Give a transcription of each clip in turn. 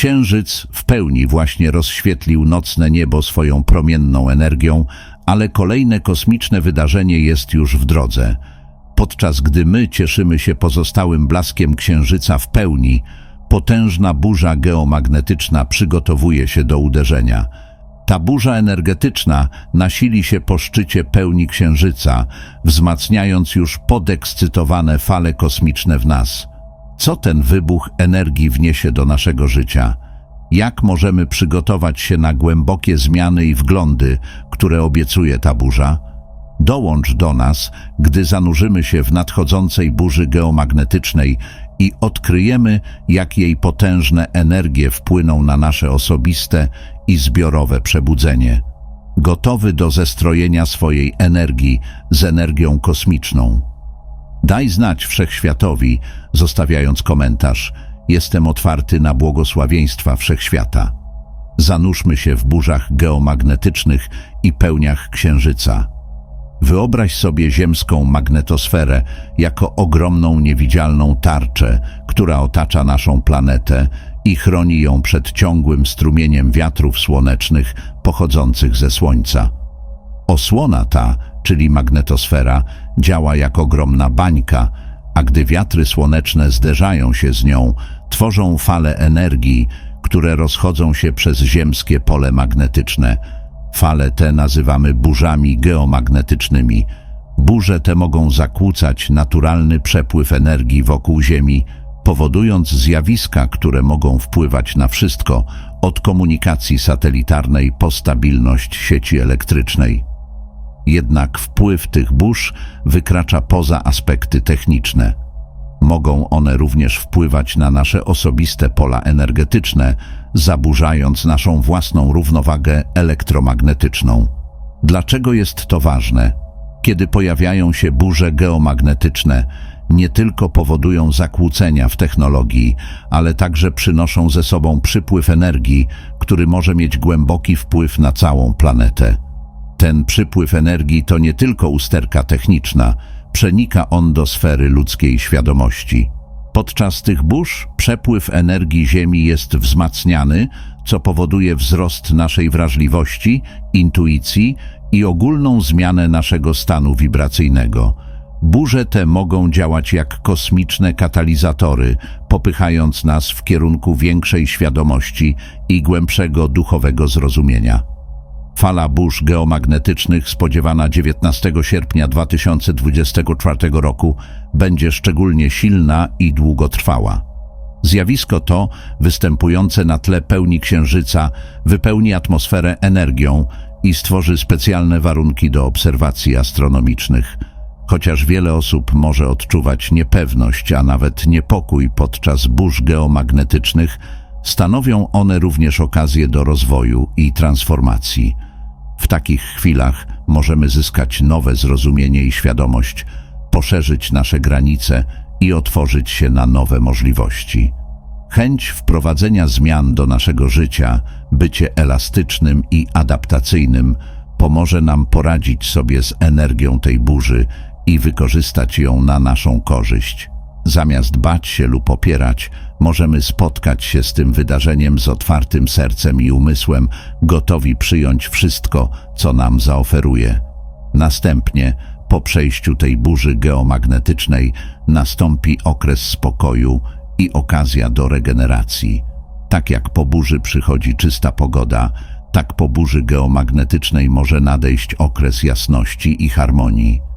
Księżyc w pełni właśnie rozświetlił nocne niebo swoją promienną energią, ale kolejne kosmiczne wydarzenie jest już w drodze. Podczas gdy my cieszymy się pozostałym blaskiem Księżyca w pełni, potężna burza geomagnetyczna przygotowuje się do uderzenia. Ta burza energetyczna nasili się po szczycie pełni Księżyca, wzmacniając już podekscytowane fale kosmiczne w nas. Co ten wybuch energii wniesie do naszego życia? Jak możemy przygotować się na głębokie zmiany i wglądy, które obiecuje ta burza? Dołącz do nas, gdy zanurzymy się w nadchodzącej burzy geomagnetycznej i odkryjemy, jak jej potężne energie wpłyną na nasze osobiste i zbiorowe przebudzenie. Gotowy do zestrojenia swojej energii z energią kosmiczną. Daj znać wszechświatowi, zostawiając komentarz. Jestem otwarty na błogosławieństwa wszechświata. Zanurzmy się w burzach geomagnetycznych i pełniach księżyca. Wyobraź sobie ziemską magnetosferę jako ogromną niewidzialną tarczę, która otacza naszą planetę i chroni ją przed ciągłym strumieniem wiatrów słonecznych pochodzących ze Słońca. Osłona ta, czyli magnetosfera, działa jak ogromna bańka, a gdy wiatry słoneczne zderzają się z nią, tworzą fale energii, które rozchodzą się przez ziemskie pole magnetyczne. Fale te nazywamy burzami geomagnetycznymi. Burze te mogą zakłócać naturalny przepływ energii wokół Ziemi, powodując zjawiska, które mogą wpływać na wszystko, od komunikacji satelitarnej po stabilność sieci elektrycznej. Jednak wpływ tych burz wykracza poza aspekty techniczne. Mogą one również wpływać na nasze osobiste pola energetyczne, zaburzając naszą własną równowagę elektromagnetyczną. Dlaczego jest to ważne? Kiedy pojawiają się burze geomagnetyczne, nie tylko powodują zakłócenia w technologii, ale także przynoszą ze sobą przypływ energii, który może mieć głęboki wpływ na całą planetę. Ten przypływ energii to nie tylko usterka techniczna, przenika on do sfery ludzkiej świadomości. Podczas tych burz przepływ energii Ziemi jest wzmacniany, co powoduje wzrost naszej wrażliwości, intuicji i ogólną zmianę naszego stanu wibracyjnego. Burze te mogą działać jak kosmiczne katalizatory, popychając nas w kierunku większej świadomości i głębszego duchowego zrozumienia. Fala burz geomagnetycznych spodziewana 19 sierpnia 2024 roku będzie szczególnie silna i długotrwała. Zjawisko to, występujące na tle pełni Księżyca, wypełni atmosferę energią i stworzy specjalne warunki do obserwacji astronomicznych. Chociaż wiele osób może odczuwać niepewność, a nawet niepokój podczas burz geomagnetycznych, stanowią one również okazję do rozwoju i transformacji. W takich chwilach możemy zyskać nowe zrozumienie i świadomość, poszerzyć nasze granice i otworzyć się na nowe możliwości. Chęć wprowadzenia zmian do naszego życia, bycie elastycznym i adaptacyjnym pomoże nam poradzić sobie z energią tej burzy i wykorzystać ją na naszą korzyść. Zamiast bać się lub opierać, możemy spotkać się z tym wydarzeniem z otwartym sercem i umysłem, gotowi przyjąć wszystko, co nam zaoferuje. Następnie, po przejściu tej burzy geomagnetycznej, nastąpi okres spokoju i okazja do regeneracji. Tak jak po burzy przychodzi czysta pogoda, tak po burzy geomagnetycznej może nadejść okres jasności i harmonii.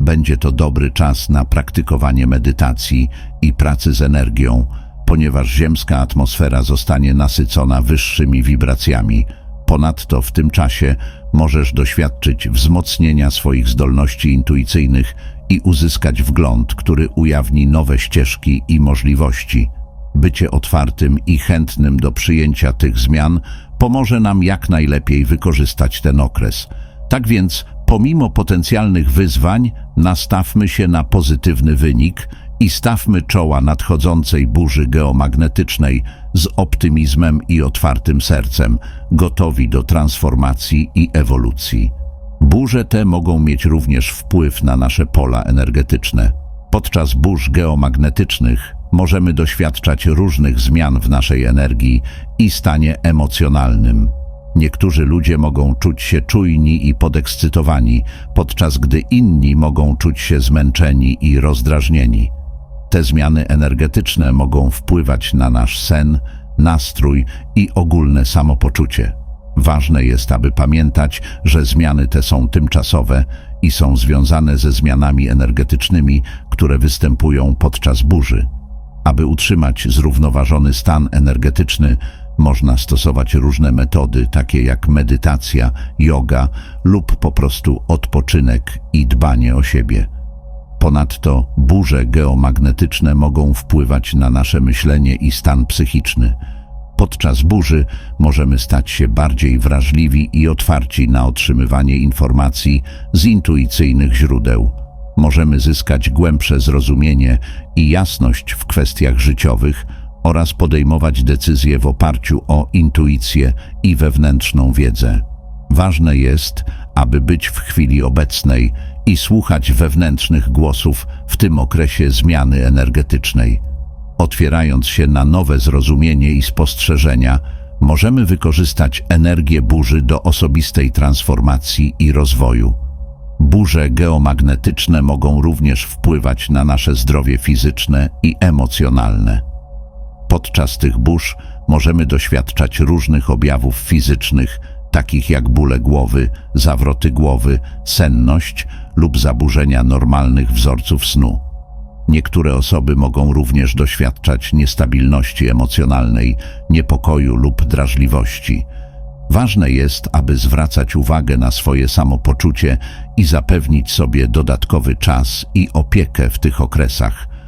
Będzie to dobry czas na praktykowanie medytacji i pracy z energią, ponieważ ziemska atmosfera zostanie nasycona wyższymi wibracjami. Ponadto w tym czasie możesz doświadczyć wzmocnienia swoich zdolności intuicyjnych i uzyskać wgląd, który ujawni nowe ścieżki i możliwości. Bycie otwartym i chętnym do przyjęcia tych zmian pomoże nam jak najlepiej wykorzystać ten okres. Tak więc, pomimo potencjalnych wyzwań, nastawmy się na pozytywny wynik i stawmy czoła nadchodzącej burzy geomagnetycznej z optymizmem i otwartym sercem, gotowi do transformacji i ewolucji. Burze te mogą mieć również wpływ na nasze pola energetyczne. Podczas burz geomagnetycznych możemy doświadczać różnych zmian w naszej energii i stanie emocjonalnym. Niektórzy ludzie mogą czuć się czujni i podekscytowani, podczas gdy inni mogą czuć się zmęczeni i rozdrażnieni. Te zmiany energetyczne mogą wpływać na nasz sen, nastrój i ogólne samopoczucie. Ważne jest, aby pamiętać, że zmiany te są tymczasowe i są związane ze zmianami energetycznymi, które występują podczas burzy. Aby utrzymać zrównoważony stan energetyczny, można stosować różne metody, takie jak medytacja, yoga lub po prostu odpoczynek i dbanie o siebie. Ponadto burze geomagnetyczne mogą wpływać na nasze myślenie i stan psychiczny. Podczas burzy możemy stać się bardziej wrażliwi i otwarci na otrzymywanie informacji z intuicyjnych źródeł. Możemy zyskać głębsze zrozumienie i jasność w kwestiach życiowych oraz podejmować decyzje w oparciu o intuicję i wewnętrzną wiedzę. Ważne jest, aby być w chwili obecnej i słuchać wewnętrznych głosów w tym okresie zmiany energetycznej. Otwierając się na nowe zrozumienie i spostrzeżenia, możemy wykorzystać energię burzy do osobistej transformacji i rozwoju. Burze geomagnetyczne mogą również wpływać na nasze zdrowie fizyczne i emocjonalne. Podczas tych burz możemy doświadczać różnych objawów fizycznych, takich jak bóle głowy, zawroty głowy, senność lub zaburzenia normalnych wzorców snu. Niektóre osoby mogą również doświadczać niestabilności emocjonalnej, niepokoju lub drażliwości. Ważne jest, aby zwracać uwagę na swoje samopoczucie i zapewnić sobie dodatkowy czas i opiekę w tych okresach.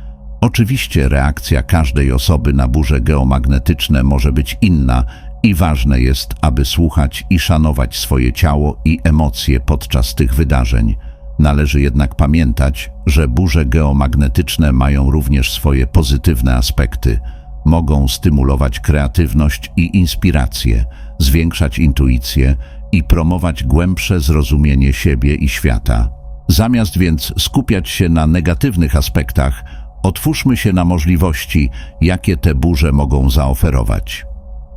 Oczywiście reakcja każdej osoby na burze geomagnetyczne może być inna i ważne jest, aby słuchać i szanować swoje ciało i emocje podczas tych wydarzeń. Należy jednak pamiętać, że burze geomagnetyczne mają również swoje pozytywne aspekty. Mogą stymulować kreatywność i inspirację, zwiększać intuicję i promować głębsze zrozumienie siebie i świata. Zamiast więc skupiać się na negatywnych aspektach, otwórzmy się na możliwości, jakie te burze mogą zaoferować.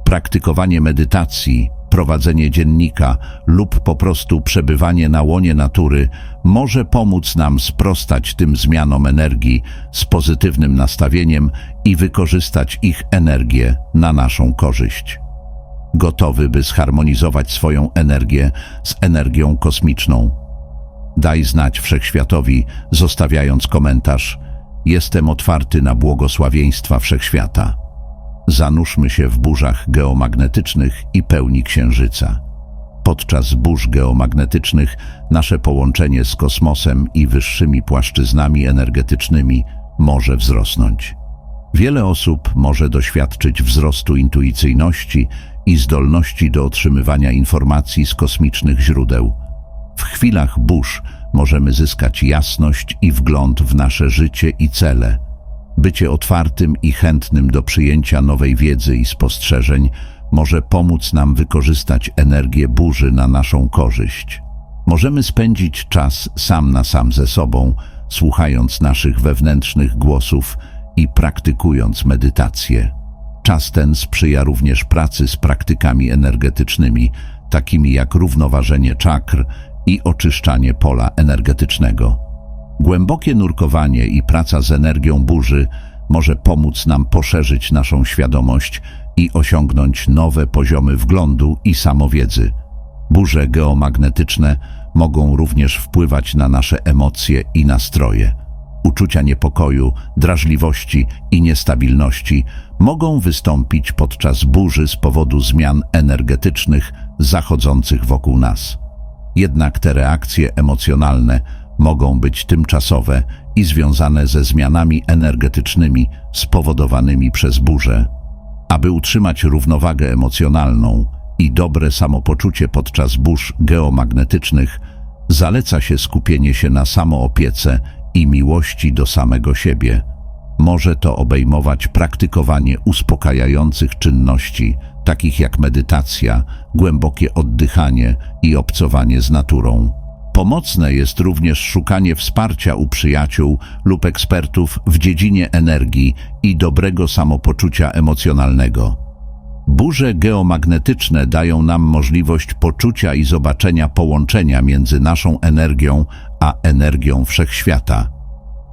Praktykowanie medytacji, prowadzenie dziennika lub po prostu przebywanie na łonie natury może pomóc nam sprostać tym zmianom energii z pozytywnym nastawieniem i wykorzystać ich energię na naszą korzyść. Gotowy, by zharmonizować swoją energię z energią kosmiczną. Daj znać wszechświatowi, zostawiając komentarz. Jestem otwarty na błogosławieństwa wszechświata. Zanurzmy się w burzach geomagnetycznych i pełni księżyca. Podczas burz geomagnetycznych nasze połączenie z kosmosem i wyższymi płaszczyznami energetycznymi może wzrosnąć. Wiele osób może doświadczyć wzrostu intuicyjności i zdolności do otrzymywania informacji z kosmicznych źródeł. W chwilach burz możemy zyskać jasność i wgląd w nasze życie i cele – Bycie otwartym i chętnym do przyjęcia nowej wiedzy i spostrzeżeń może pomóc nam wykorzystać energię burzy na naszą korzyść. Możemy spędzić czas sam na sam ze sobą, słuchając naszych wewnętrznych głosów i praktykując medytację. Czas ten sprzyja również pracy z praktykami energetycznymi, takimi jak równoważenie czakr i oczyszczanie pola energetycznego. Głębokie nurkowanie i praca z energią burzy może pomóc nam poszerzyć naszą świadomość i osiągnąć nowe poziomy wglądu i samowiedzy. Burze geomagnetyczne mogą również wpływać na nasze emocje i nastroje. Uczucia niepokoju, drażliwości i niestabilności mogą wystąpić podczas burzy z powodu zmian energetycznych zachodzących wokół nas. Jednak te reakcje emocjonalne mogą być tymczasowe i związane ze zmianami energetycznymi spowodowanymi przez burzę. Aby utrzymać równowagę emocjonalną i dobre samopoczucie podczas burz geomagnetycznych, zaleca się skupienie się na samoopiece i miłości do samego siebie. Może to obejmować praktykowanie uspokajających czynności, takich jak medytacja, głębokie oddychanie i obcowanie z naturą. Pomocne jest również szukanie wsparcia u przyjaciół lub ekspertów w dziedzinie energii i dobrego samopoczucia emocjonalnego. Burze geomagnetyczne dają nam możliwość poczucia i zobaczenia połączenia między naszą energią a energią wszechświata.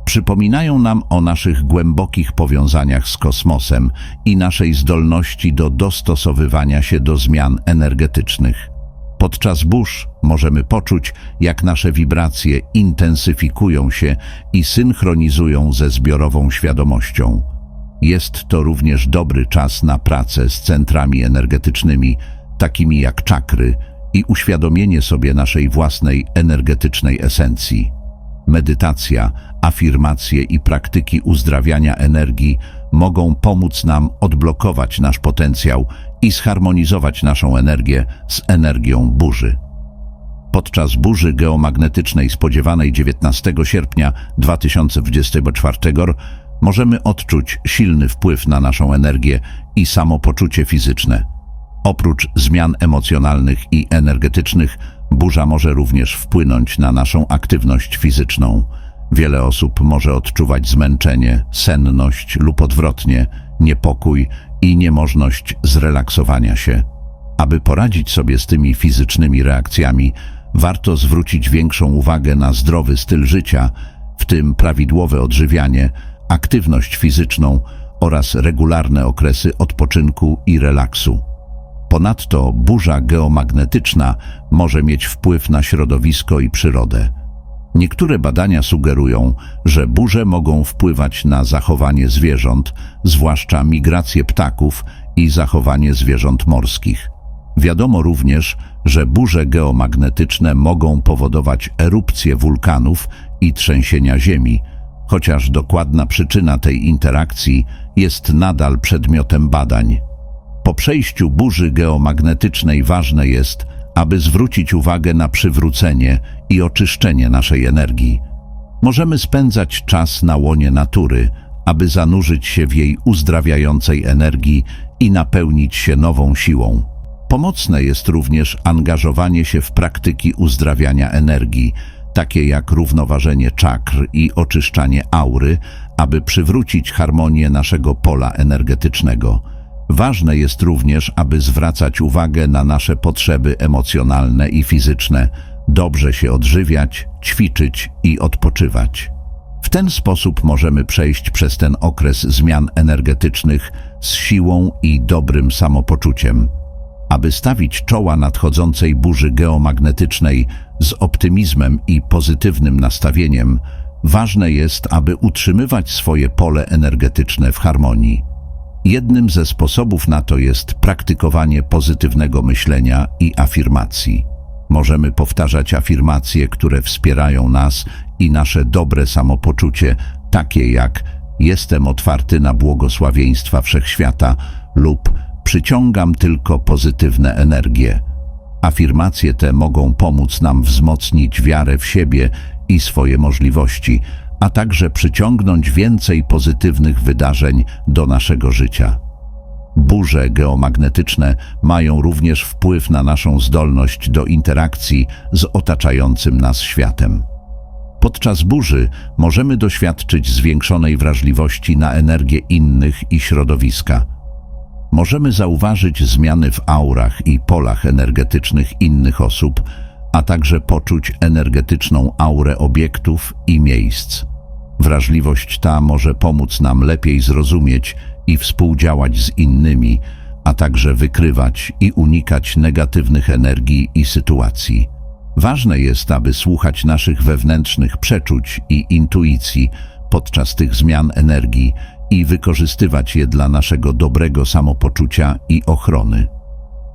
Przypominają nam o naszych głębokich powiązaniach z kosmosem i naszej zdolności do dostosowywania się do zmian energetycznych. Podczas burz możemy poczuć, jak nasze wibracje intensyfikują się i synchronizują ze zbiorową świadomością. Jest to również dobry czas na pracę z centrami energetycznymi, takimi jak czakry, i uświadomienie sobie naszej własnej energetycznej esencji. Medytacja, afirmacje i praktyki uzdrawiania energii mogą pomóc nam odblokować nasz potencjał i zharmonizować naszą energię z energią burzy. Podczas burzy geomagnetycznej spodziewanej 19 sierpnia 2024 możemy odczuć silny wpływ na naszą energię i samopoczucie fizyczne. Oprócz zmian emocjonalnych i energetycznych, burza może również wpłynąć na naszą aktywność fizyczną. Wiele osób może odczuwać zmęczenie, senność lub odwrotnie, niepokój i niemożność zrelaksowania się. Aby poradzić sobie z tymi fizycznymi reakcjami, warto zwrócić większą uwagę na zdrowy styl życia, w tym prawidłowe odżywianie, aktywność fizyczną oraz regularne okresy odpoczynku i relaksu. Ponadto burza geomagnetyczna może mieć wpływ na środowisko i przyrodę. Niektóre badania sugerują, że burze mogą wpływać na zachowanie zwierząt, zwłaszcza migrację ptaków i zachowanie zwierząt morskich. Wiadomo również, że burze geomagnetyczne mogą powodować erupcje wulkanów i trzęsienia ziemi, chociaż dokładna przyczyna tej interakcji jest nadal przedmiotem badań. Po przejściu burzy geomagnetycznej ważne jest, aby zwrócić uwagę na przywrócenie i oczyszczenie naszej energii. Możemy spędzać czas na łonie natury, aby zanurzyć się w jej uzdrawiającej energii i napełnić się nową siłą. Pomocne jest również angażowanie się w praktyki uzdrawiania energii, takie jak równoważenie czakr i oczyszczanie aury, aby przywrócić harmonię naszego pola energetycznego. Ważne jest również, aby zwracać uwagę na nasze potrzeby emocjonalne i fizyczne, dobrze się odżywiać, ćwiczyć i odpoczywać. W ten sposób możemy przejść przez ten okres zmian energetycznych z siłą i dobrym samopoczuciem. Aby stawić czoła nadchodzącej burzy geomagnetycznej z optymizmem i pozytywnym nastawieniem, ważne jest, aby utrzymywać swoje pole energetyczne w harmonii. Jednym ze sposobów na to jest praktykowanie pozytywnego myślenia i afirmacji. Możemy powtarzać afirmacje, które wspierają nas i nasze dobre samopoczucie, takie jak jestem otwarty na błogosławieństwa wszechświata lub przyciągam tylko pozytywne energie. Afirmacje te mogą pomóc nam wzmocnić wiarę w siebie i swoje możliwości, a także przyciągnąć więcej pozytywnych wydarzeń do naszego życia. Burze geomagnetyczne mają również wpływ na naszą zdolność do interakcji z otaczającym nas światem. Podczas burzy możemy doświadczyć zwiększonej wrażliwości na energię innych i środowiska. Możemy zauważyć zmiany w aurach i polach energetycznych innych osób, a także poczuć energetyczną aurę obiektów i miejsc. Wrażliwość ta może pomóc nam lepiej zrozumieć i współdziałać z innymi, a także wykrywać i unikać negatywnych energii i sytuacji. Ważne jest, aby słuchać naszych wewnętrznych przeczuć i intuicji podczas tych zmian energii i wykorzystywać je dla naszego dobrego samopoczucia i ochrony.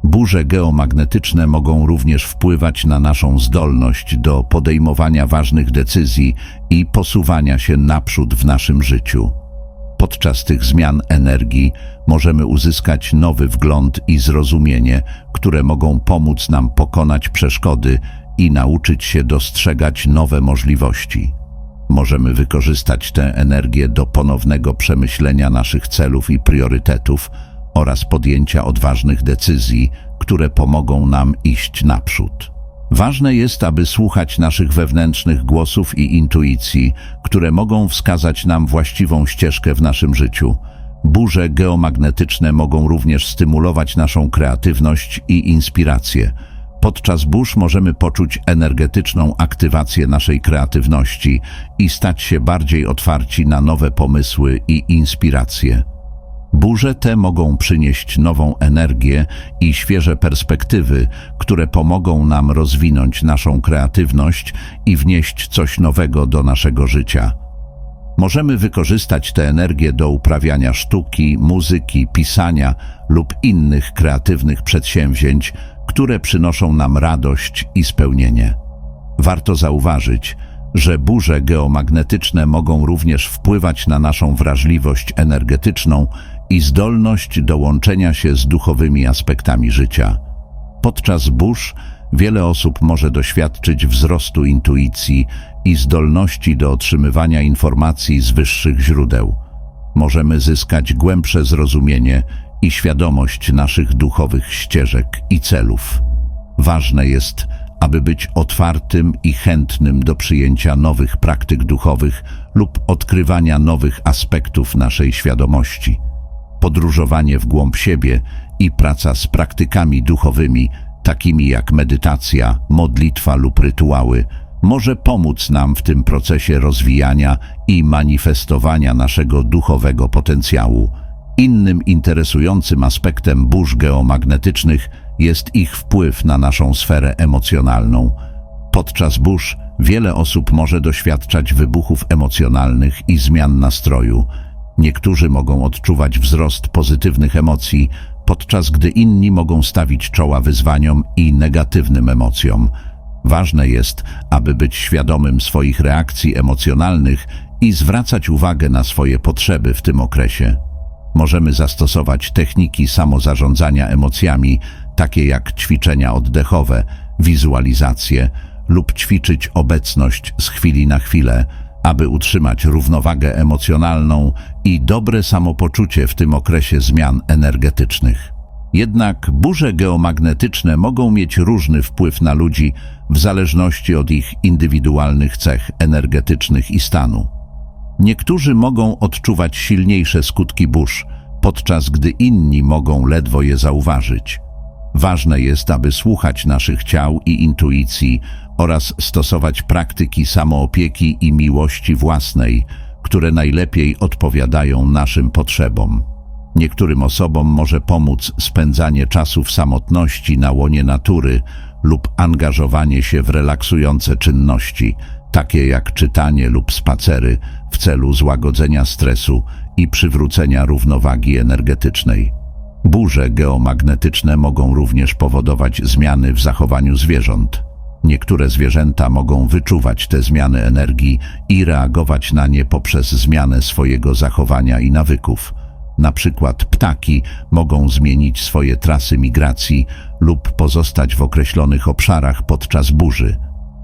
Burze geomagnetyczne mogą również wpływać na naszą zdolność do podejmowania ważnych decyzji i posuwania się naprzód w naszym życiu. Podczas tych zmian energii możemy uzyskać nowy wgląd i zrozumienie, które mogą pomóc nam pokonać przeszkody i nauczyć się dostrzegać nowe możliwości. Możemy wykorzystać tę energię do ponownego przemyślenia naszych celów i priorytetów oraz podjęcia odważnych decyzji, które pomogą nam iść naprzód. Ważne jest, aby słuchać naszych wewnętrznych głosów i intuicji, które mogą wskazać nam właściwą ścieżkę w naszym życiu. Burze geomagnetyczne mogą również stymulować naszą kreatywność i inspirację. Podczas burz możemy poczuć energetyczną aktywację naszej kreatywności i stać się bardziej otwarci na nowe pomysły i inspiracje. Burze te mogą przynieść nową energię i świeże perspektywy, które pomogą nam rozwinąć naszą kreatywność i wnieść coś nowego do naszego życia. Możemy wykorzystać tę energię do uprawiania sztuki, muzyki, pisania lub innych kreatywnych przedsięwzięć, które przynoszą nam radość i spełnienie. Warto zauważyć, że burze geomagnetyczne mogą również wpływać na naszą wrażliwość energetyczną i zdolność do łączenia się z duchowymi aspektami życia. Podczas burz wiele osób może doświadczyć wzrostu intuicji i zdolności do otrzymywania informacji z wyższych źródeł. Możemy zyskać głębsze zrozumienie i świadomość naszych duchowych ścieżek i celów. Ważne jest, aby być otwartym i chętnym do przyjęcia nowych praktyk duchowych lub odkrywania nowych aspektów naszej świadomości. Podróżowanie w głąb siebie i praca z praktykami duchowymi, takimi jak medytacja, modlitwa lub rytuały, może pomóc nam w tym procesie rozwijania i manifestowania naszego duchowego potencjału. Innym interesującym aspektem burz geomagnetycznych jest ich wpływ na naszą sferę emocjonalną. Podczas burz wiele osób może doświadczać wybuchów emocjonalnych i zmian nastroju. Niektórzy mogą odczuwać wzrost pozytywnych emocji, podczas gdy inni mogą stawić czoła wyzwaniom i negatywnym emocjom. Ważne jest, aby być świadomym swoich reakcji emocjonalnych i zwracać uwagę na swoje potrzeby w tym okresie. Możemy zastosować techniki samozarządzania emocjami, takie jak ćwiczenia oddechowe, wizualizacje lub ćwiczyć obecność z chwili na chwilę, aby utrzymać równowagę emocjonalną i dobre samopoczucie w tym okresie zmian energetycznych. Jednak burze geomagnetyczne mogą mieć różny wpływ na ludzi w zależności od ich indywidualnych cech energetycznych i stanu. Niektórzy mogą odczuwać silniejsze skutki burz, podczas gdy inni mogą ledwo je zauważyć. Ważne jest, aby słuchać naszych ciał i intuicji oraz stosować praktyki samoopieki i miłości własnej, które najlepiej odpowiadają naszym potrzebom. Niektórym osobom może pomóc spędzanie czasu w samotności na łonie natury lub angażowanie się w relaksujące czynności, takie jak czytanie lub spacery, w celu złagodzenia stresu i przywrócenia równowagi energetycznej. Burze geomagnetyczne mogą również powodować zmiany w zachowaniu zwierząt. Niektóre zwierzęta mogą wyczuwać te zmiany energii i reagować na nie poprzez zmianę swojego zachowania i nawyków. Na przykład ptaki mogą zmienić swoje trasy migracji lub pozostać w określonych obszarach podczas burzy.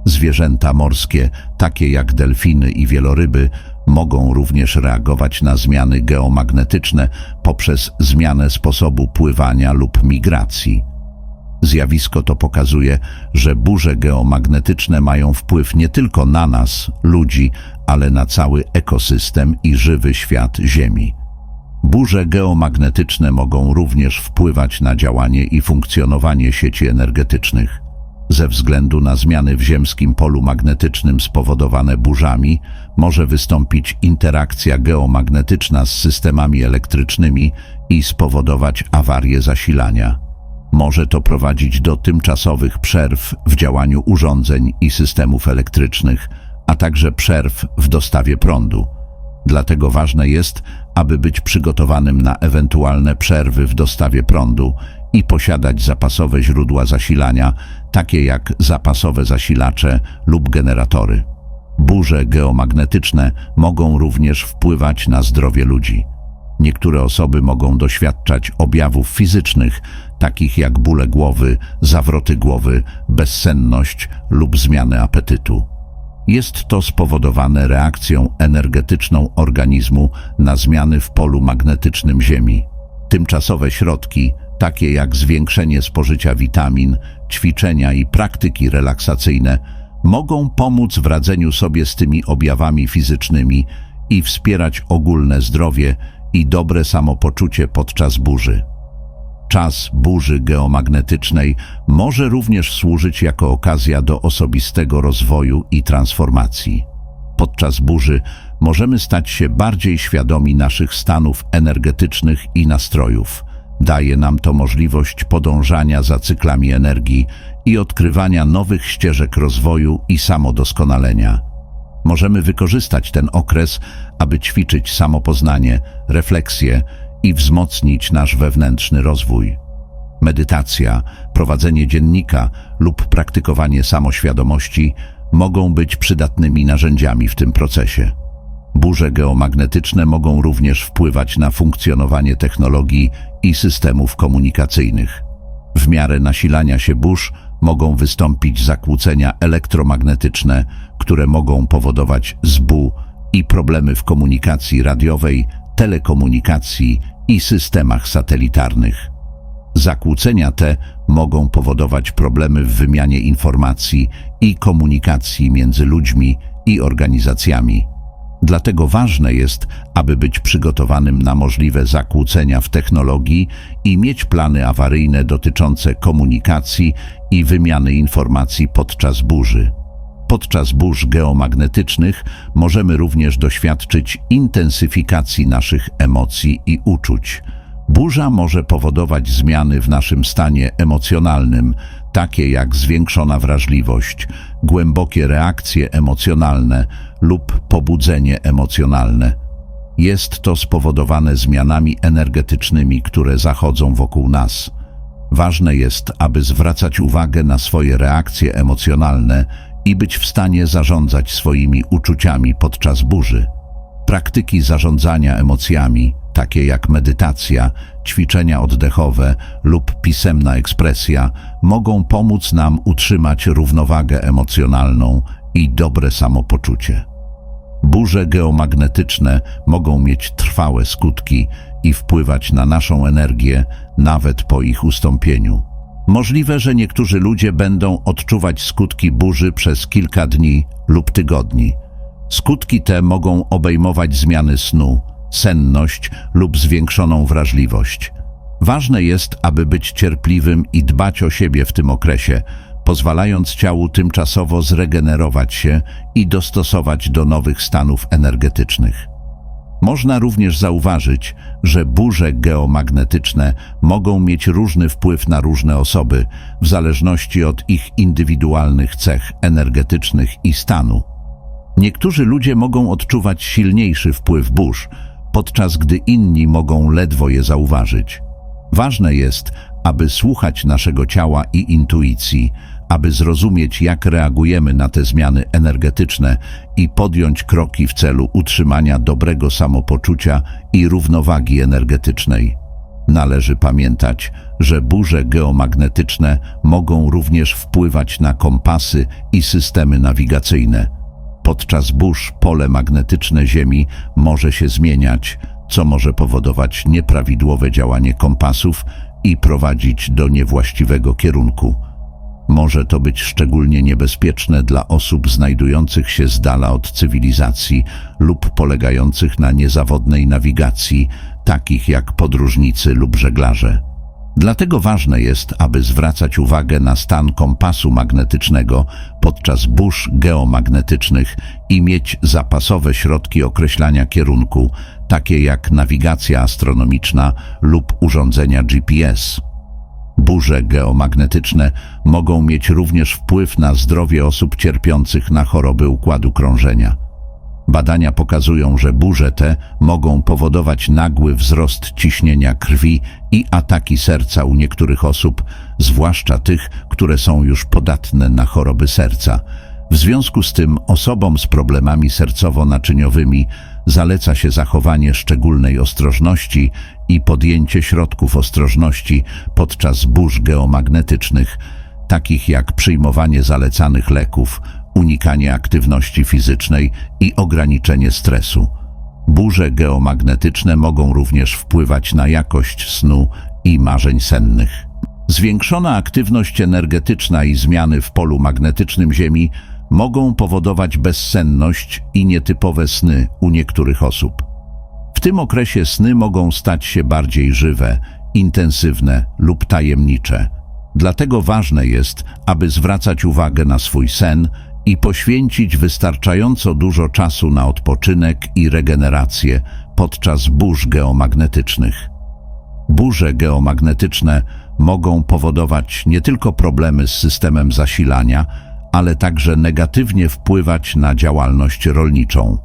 Zwierzęta morskie, takie jak delfiny i wieloryby, mogą również reagować na zmiany geomagnetyczne poprzez zmianę sposobu pływania lub migracji. Zjawisko to pokazuje, że burze geomagnetyczne mają wpływ nie tylko na nas, ludzi, ale na cały ekosystem i żywy świat Ziemi. Burze geomagnetyczne mogą również wpływać na działanie i funkcjonowanie sieci energetycznych. Ze względu na zmiany w ziemskim polu magnetycznym spowodowane burzami, może wystąpić interakcja geomagnetyczna z systemami elektrycznymi i spowodować awarię zasilania. Może to prowadzić do tymczasowych przerw w działaniu urządzeń i systemów elektrycznych, a także przerw w dostawie prądu. Dlatego ważne jest, aby być przygotowanym na ewentualne przerwy w dostawie prądu i posiadać zapasowe źródła zasilania, takie jak zapasowe zasilacze lub generatory. Burze geomagnetyczne mogą również wpływać na zdrowie ludzi. Niektóre osoby mogą doświadczać objawów fizycznych, takich jak bóle głowy, zawroty głowy, bezsenność lub zmiany apetytu. Jest to spowodowane reakcją energetyczną organizmu na zmiany w polu magnetycznym Ziemi. Tymczasowe środki, takie jak zwiększenie spożycia witamin, ćwiczenia i praktyki relaksacyjne, mogą pomóc w radzeniu sobie z tymi objawami fizycznymi i wspierać ogólne zdrowie i dobre samopoczucie podczas burzy. Czas burzy geomagnetycznej może również służyć jako okazja do osobistego rozwoju i transformacji. Podczas burzy możemy stać się bardziej świadomi naszych stanów energetycznych i nastrojów. Daje nam to możliwość podążania za cyklami energii i odkrywania nowych ścieżek rozwoju i samodoskonalenia. Możemy wykorzystać ten okres, aby ćwiczyć samopoznanie, refleksję i wzmocnić nasz wewnętrzny rozwój. Medytacja, prowadzenie dziennika lub praktykowanie samoświadomości mogą być przydatnymi narzędziami w tym procesie. Burze geomagnetyczne mogą również wpływać na funkcjonowanie technologii i systemów komunikacyjnych. W miarę nasilania się burz mogą wystąpić zakłócenia elektromagnetyczne, które mogą powodować zbół i problemy w komunikacji radiowej, telekomunikacji i systemach satelitarnych. Zakłócenia te mogą powodować problemy w wymianie informacji i komunikacji między ludźmi i organizacjami. Dlatego ważne jest, aby być przygotowanym na możliwe zakłócenia w technologii i mieć plany awaryjne dotyczące komunikacji i wymiany informacji podczas burzy. Podczas burz geomagnetycznych możemy również doświadczyć intensyfikacji naszych emocji i uczuć. Burza może powodować zmiany w naszym stanie emocjonalnym, takie jak zwiększona wrażliwość, głębokie reakcje emocjonalne lub pobudzenie emocjonalne. Jest to spowodowane zmianami energetycznymi, które zachodzą wokół nas. Ważne jest, aby zwracać uwagę na swoje reakcje emocjonalne i być w stanie zarządzać swoimi uczuciami podczas burzy. Praktyki zarządzania emocjami, takie jak medytacja, ćwiczenia oddechowe lub pisemna ekspresja, mogą pomóc nam utrzymać równowagę emocjonalną i dobre samopoczucie. Burze geomagnetyczne mogą mieć trwałe skutki i wpływać na naszą energię nawet po ich ustąpieniu. Możliwe, że niektórzy ludzie będą odczuwać skutki burzy przez kilka dni lub tygodni. Skutki te mogą obejmować zmiany snu, senność lub zwiększoną wrażliwość. Ważne jest, aby być cierpliwym i dbać o siebie w tym okresie, pozwalając ciału tymczasowo zregenerować się i dostosować do nowych stanów energetycznych. Można również zauważyć, że burze geomagnetyczne mogą mieć różny wpływ na różne osoby, w zależności od ich indywidualnych cech energetycznych i stanu. Niektórzy ludzie mogą odczuwać silniejszy wpływ burz, podczas gdy inni mogą ledwo je zauważyć. Ważne jest, aby słuchać naszego ciała i intuicji, aby zrozumieć, jak reagujemy na te zmiany energetyczne i podjąć kroki w celu utrzymania dobrego samopoczucia i równowagi energetycznej. Należy pamiętać, że burze geomagnetyczne mogą również wpływać na kompasy i systemy nawigacyjne. Podczas burz pole magnetyczne Ziemi może się zmieniać, co może powodować nieprawidłowe działanie kompasów i prowadzić do niewłaściwego kierunku. Może to być szczególnie niebezpieczne dla osób znajdujących się z dala od cywilizacji lub polegających na niezawodnej nawigacji, takich jak podróżnicy lub żeglarze. Dlatego ważne jest, aby zwracać uwagę na stan kompasu magnetycznego podczas burz geomagnetycznych i mieć zapasowe środki określania kierunku, takie jak nawigacja astronomiczna lub urządzenia GPS. Burze geomagnetyczne mogą mieć również wpływ na zdrowie osób cierpiących na choroby układu krążenia. Badania pokazują, że burze te mogą powodować nagły wzrost ciśnienia krwi i ataki serca u niektórych osób, zwłaszcza tych, które są już podatne na choroby serca. W związku z tym osobom z problemami sercowo-naczyniowymi zaleca się zachowanie szczególnej ostrożności i podjęcie środków ostrożności podczas burz geomagnetycznych, takich jak przyjmowanie zalecanych leków, unikanie aktywności fizycznej i ograniczenie stresu. Burze geomagnetyczne mogą również wpływać na jakość snu i marzeń sennych. Zwiększona aktywność energetyczna i zmiany w polu magnetycznym Ziemi mogą powodować bezsenność i nietypowe sny u niektórych osób. W tym okresie sny mogą stać się bardziej żywe, intensywne lub tajemnicze. Dlatego ważne jest, aby zwracać uwagę na swój sen i poświęcić wystarczająco dużo czasu na odpoczynek i regenerację podczas burz geomagnetycznych. Burze geomagnetyczne mogą powodować nie tylko problemy z systemem zasilania, ale także negatywnie wpływać na działalność rolniczą.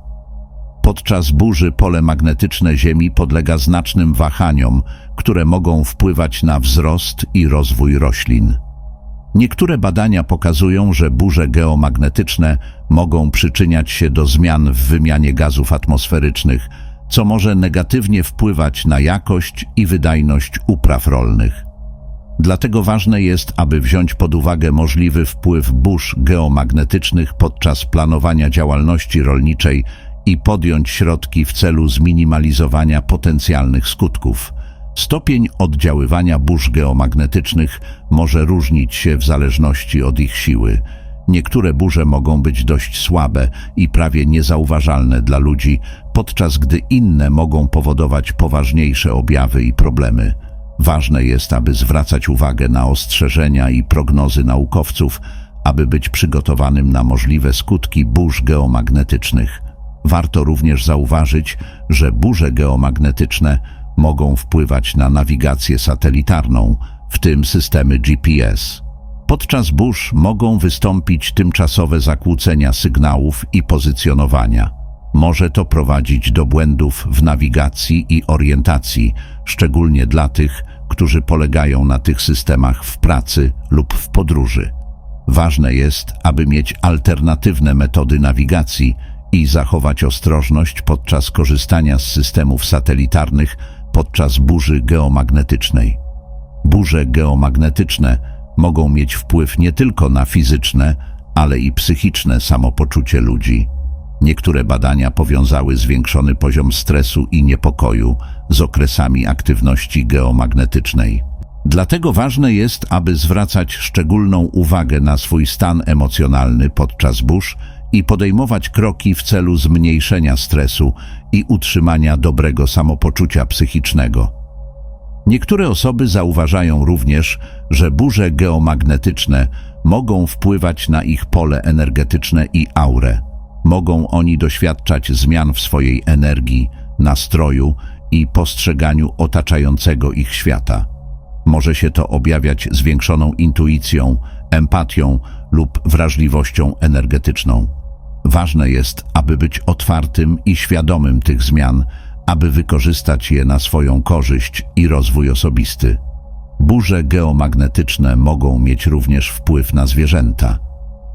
Podczas burzy pole magnetyczne Ziemi podlega znacznym wahaniom, które mogą wpływać na wzrost i rozwój roślin. Niektóre badania pokazują, że burze geomagnetyczne mogą przyczyniać się do zmian w wymianie gazów atmosferycznych, co może negatywnie wpływać na jakość i wydajność upraw rolnych. Dlatego ważne jest, aby wziąć pod uwagę możliwy wpływ burz geomagnetycznych podczas planowania działalności rolniczej i podjąć środki w celu zminimalizowania potencjalnych skutków. Stopień oddziaływania burz geomagnetycznych może różnić się w zależności od ich siły. Niektóre burze mogą być dość słabe i prawie niezauważalne dla ludzi, podczas gdy inne mogą powodować poważniejsze objawy i problemy. Ważne jest, aby zwracać uwagę na ostrzeżenia i prognozy naukowców, aby być przygotowanym na możliwe skutki burz geomagnetycznych. Warto również zauważyć, że burze geomagnetyczne mogą wpływać na nawigację satelitarną, w tym systemy GPS. Podczas burz mogą wystąpić tymczasowe zakłócenia sygnałów i pozycjonowania. Może to prowadzić do błędów w nawigacji i orientacji, szczególnie dla tych, którzy polegają na tych systemach w pracy lub w podróży. Ważne jest, aby mieć alternatywne metody nawigacji i zachować ostrożność podczas korzystania z systemów satelitarnych podczas burzy geomagnetycznej. Burze geomagnetyczne mogą mieć wpływ nie tylko na fizyczne, ale i psychiczne samopoczucie ludzi. Niektóre badania powiązały zwiększony poziom stresu i niepokoju z okresami aktywności geomagnetycznej. Dlatego ważne jest, aby zwracać szczególną uwagę na swój stan emocjonalny podczas burz i podejmować kroki w celu zmniejszenia stresu i utrzymania dobrego samopoczucia psychicznego. Niektóre osoby zauważają również, że burze geomagnetyczne mogą wpływać na ich pole energetyczne i aurę. Mogą oni doświadczać zmian w swojej energii, nastroju i postrzeganiu otaczającego ich świata. Może się to objawiać zwiększoną intuicją, empatią lub wrażliwością energetyczną. Ważne jest, aby być otwartym i świadomym tych zmian, aby wykorzystać je na swoją korzyść i rozwój osobisty. Burze geomagnetyczne mogą mieć również wpływ na zwierzęta.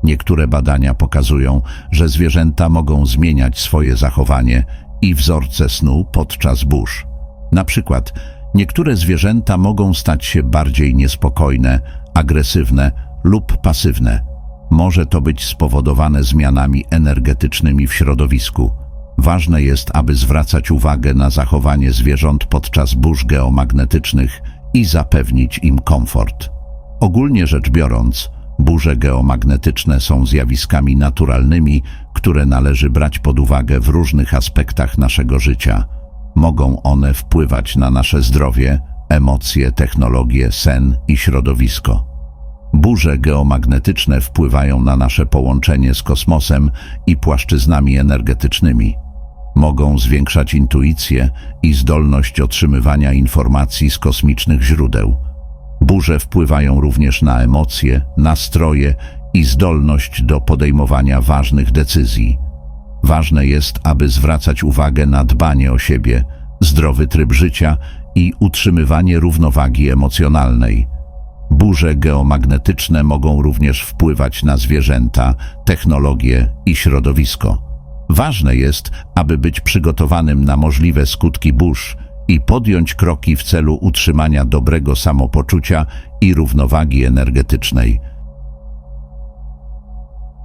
Niektóre badania pokazują, że zwierzęta mogą zmieniać swoje zachowanie i wzorce snu podczas burz. Na przykład niektóre zwierzęta mogą stać się bardziej niespokojne, agresywne lub pasywne. Może to być spowodowane zmianami energetycznymi w środowisku. Ważne jest, aby zwracać uwagę na zachowanie zwierząt podczas burz geomagnetycznych i zapewnić im komfort. Ogólnie rzecz biorąc, burze geomagnetyczne są zjawiskami naturalnymi, które należy brać pod uwagę w różnych aspektach naszego życia. Mogą one wpływać na nasze zdrowie, emocje, technologię, sen i środowisko. Burze geomagnetyczne wpływają na nasze połączenie z kosmosem i płaszczyznami energetycznymi. Mogą zwiększać intuicję i zdolność otrzymywania informacji z kosmicznych źródeł. Burze wpływają również na emocje, nastroje i zdolność do podejmowania ważnych decyzji. Ważne jest, aby zwracać uwagę na dbanie o siebie, zdrowy tryb życia i utrzymywanie równowagi emocjonalnej. Burze geomagnetyczne mogą również wpływać na zwierzęta, technologię i środowisko. Ważne jest, aby być przygotowanym na możliwe skutki burz i podjąć kroki w celu utrzymania dobrego samopoczucia i równowagi energetycznej.